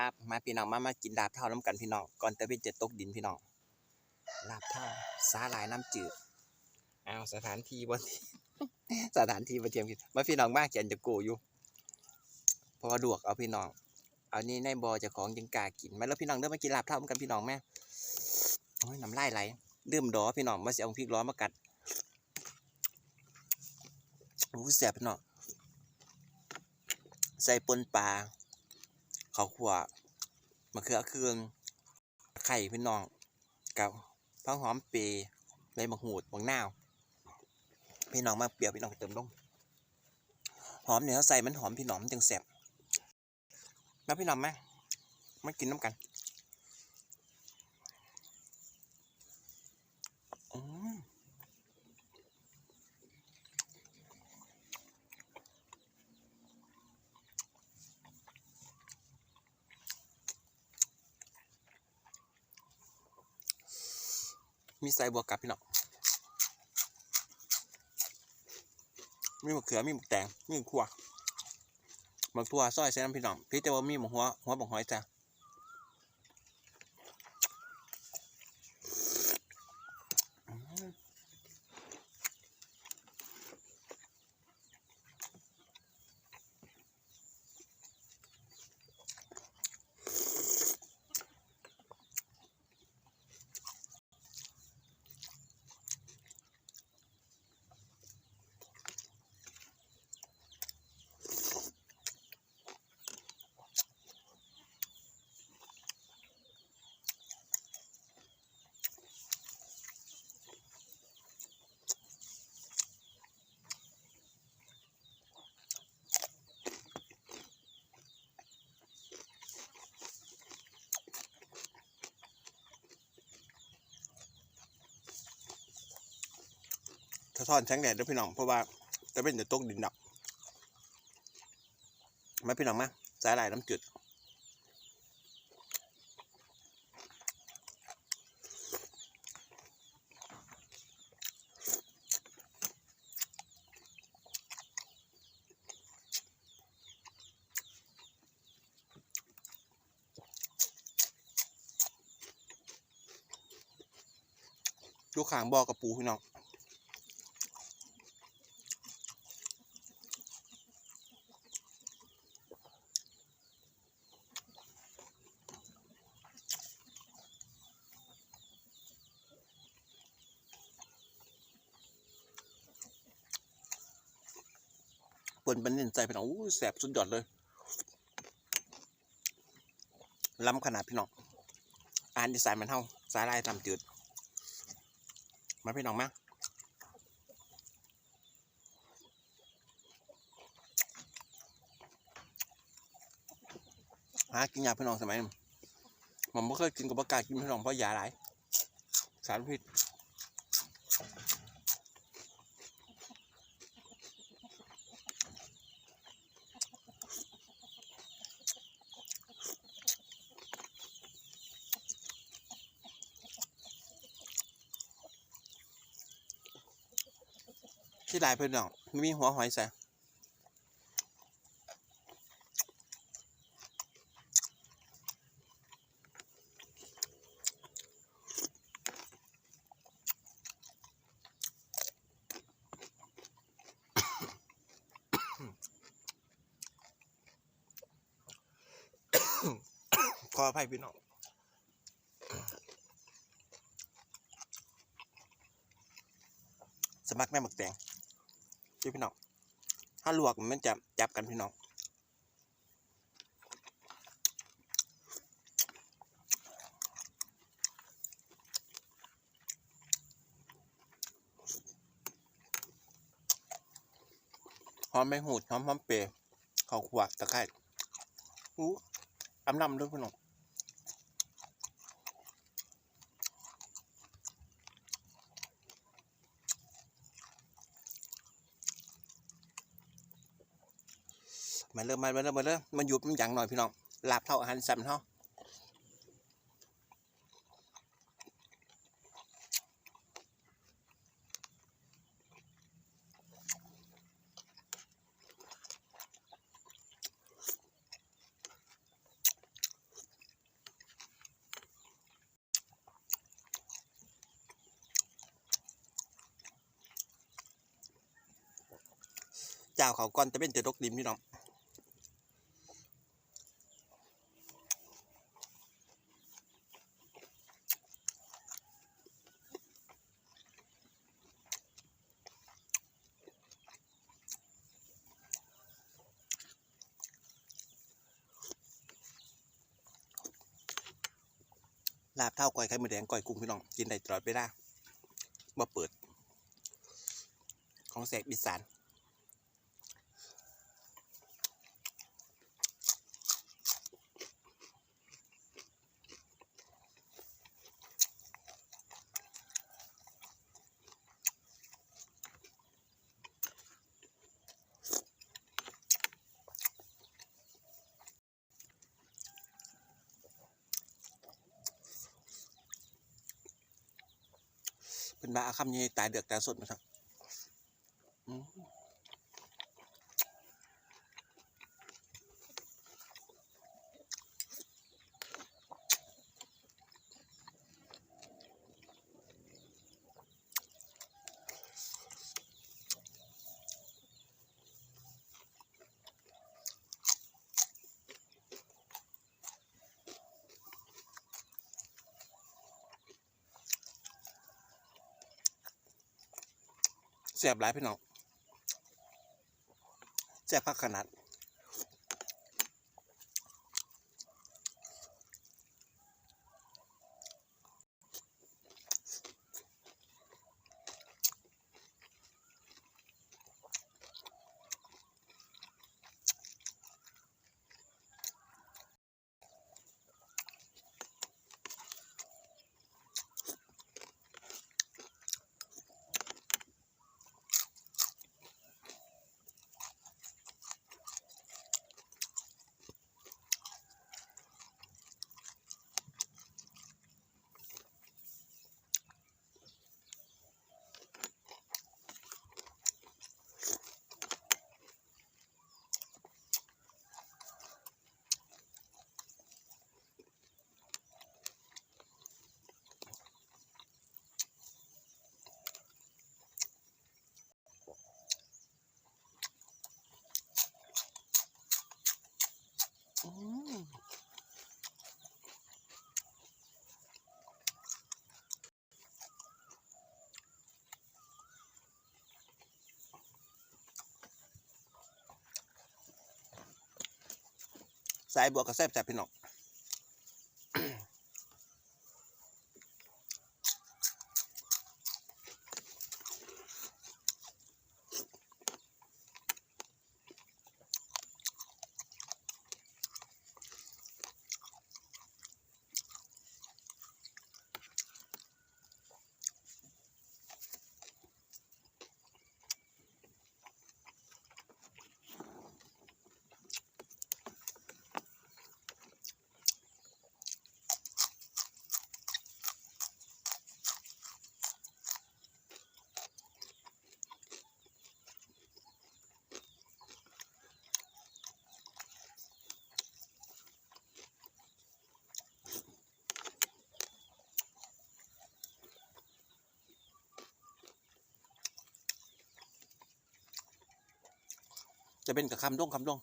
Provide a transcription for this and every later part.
ครับมาพี่น้องมามากินลาบเท่าน้ำกันพี่น้องก่อนตะเวนจะตกดินพี่น้องลาบเท่าสาหลายน้ำจืดเอาสถานที่บนที่สถานที่บนเทียมกินมาพี่น้องมาเขียนจะโกอยู่พราะว่าดวกเอาพี่น้อง เอานี่ในบอจะของยังกากินมาแล้วพี่น้องเดินมากินลาบเท่าน้ำกันพี่น้องแม่โอ้ยน้ำลายไหลดื่มดอพี่น้องมาเสียเอาพริกร้อนมากัดโอ้แสบพี่น้องใส่ปนปลา ขาขัวมะเขือเคืองไข่พี่น้อง กับผักหอมเปรย์ใบมะกหูดมะนาวพี่น้องมาเปรี้ยวพี่น้องเติมลงหอมเนี่ยเขาใส่มันหอมพี่น้องมันจึงแซ่บมาพี่น้องมามากินน้ำกัน มีใส่บวกกับพี่น้องมีหมกเขือมีหมกแตงมีหมกขั่วมกทั่วซอยใส่น้ำพี่น้องพี่จะว่ามีหมกหัวหัวบักหอยจ้ะ ถ้อนแสงแดดด้อพี่น้องเพราะว่าจะเป็นจะตกดินดอกมาพี่น้องมาสายหลายน้ำจืดดูขางบอกระปูพี่น้อง เปิ่นเป็นเน้นใจพี่น้องอู้แสบสุดยอดเลยล้ำขนาดพี่น้องอ่านดีไซน์มันเท่าสายลายตามจืด มาพี่น้องมาหากินยาพี่น้องสมัยนั้ผมไม่เคยกินกับปลากล้ากินพี่น้องเพราะยาหลายสารพิษ ที่ลายเพื่อนน้องไม่มีหัวหอยใส่ขออภัยพี่น้องสมัครแม่หมักแตง พี่พี่น้อง ถ้าลวกมันจะจับกันพี่น้อง หอมไม่หูดหอมหอมเปรย์ข้าวขวดตะไคร้อู้อำลำด้วยพี่น้อง มาเริ่มมาเริ่มมาเริ่มมันหยุดมันอย่างหน่อยพี่น้องลาบเท่าอาหารซมเท่าเจ้าเขาก้อนจะเป็นเจอดกดิมพี่น้อง ลาบเท่าก้อยไข่มดแดงก้อยกุ้งพี่น้องกินได้ตลอดเวลาบ่เปิด ของแสกอีสาน เป็นบาอาคำนี้ตายเดือกตายสดมาครับ แซ่บหลายพี่น้องแซ่บพักขนาด สายบวกกับแซ่บจับพี่น้อง เป็นกับคำด้งคำด้ง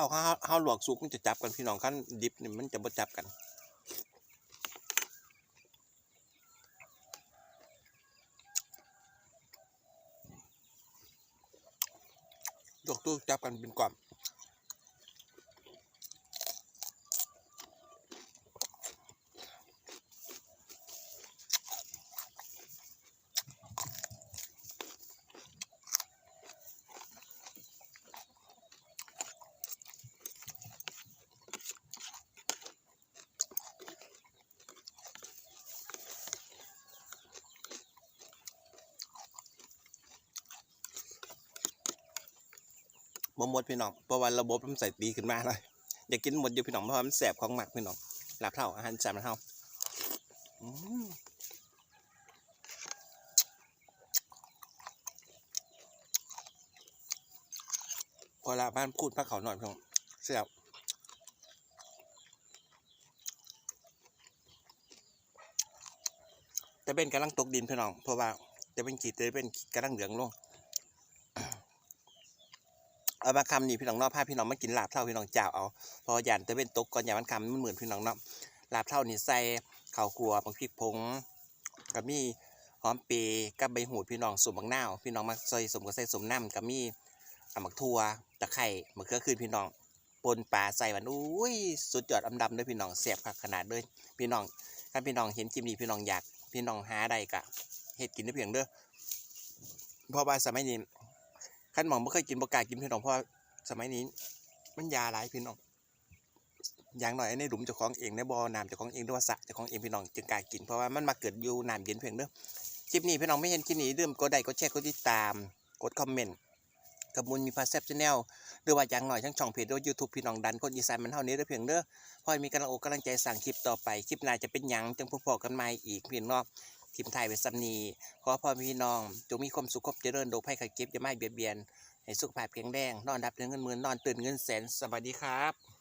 เท่าข้าวข้าวหลวกสุกมันจะจับกันพี่น้องขั้นดิบนี่มันจะบ่จับกันยกตู้จับกันเป็นกล่อม บ่หมดพี่น้องเพราะว่าระบบมันใส่ดีขึ้นมาเลยอยากกินหมดอยู่พี่น้องเพราะว่ามันแสบของหมักพี่น้องหลาบเท่าอาหารจานมันเท่าพอละบ้านพูดพักเขาหน่อยพี่น้องเสียบจะเป็นกำลังตกดินพี่น้องเพราะว่าจะเป็นขีดจะเป็นกำลังเหลืองลง เอามาคำนี่พี่น้องเนอกพาพี่น้องมากินลาบเท่าพี่น้องเจ้าเอาพอหยันจะเป็นตกก่อนอย่ามันคำมันเหมือนพี่น้องเนาะลาบเท่านี่ใส่ข้าวคั่วปังพริกผงกับมีหอมเปรย์กับใบหูดพี่น้องสมบักนาวพี่น้องมาใส่สมกับใส่สมน้ำกับมีอะหมักทั่วตะไคร้มะเขือคืนพี่น้องปนปลาใส่หวนอุ้ยสุดยอดอำดำเลยพี่น้องเสียบขนาดเลยพี่น้องถ้าพี่น้องเห็นจิมนี้พี่น้องอยากพี่น้องหาใดกะเฮ็ดกินได้เพียงเด้อเพราะว่าสมัยนี้ ขั้นหมองไม่เคยกินบกล้ากินพี่น้องเพราะสมัยนี้ มันยาหลายพี่น้องอย่างหน่อยในหลุมเจ้าของเองในบ่อน้ำเจ้าของเองหรือว่าสระเจ้าของเองพี่น้องจึงกล้ากินเพราะว่ามันมาเกิดอยู่น้ำเย็นเพียงเด้อคลิปนี้พี่น้องไม่เห็นคลิปนี้ลืมกดไลค์กดแชร์กดติดตามกดคอมเมนต์กับมุนมีพาแซบชาแนลหรือว่าอย่างหน่อยทั้งช่องเพจหรือยูทูบพี่น้องดันคนอีสานมันเท่านี้เด้อเพียงเด้อพอมีกำลังอกกำลังใจสั่งคลิปต่อไปคลิปหน้าจะเป็นหยังจังพบกันใหม่อีกพี่น้อง ทีมไทยเป็นซัมนีขอพ่อพี่น้อง จงมีความสุขความเจริญโดกไพ่ไข่เก็บจะไม่เบียดเบียน ให้สุขภาพแข็งแรง นอนดับเงินหมื่นนอนตื่นเงินแสน สวัสดีครับ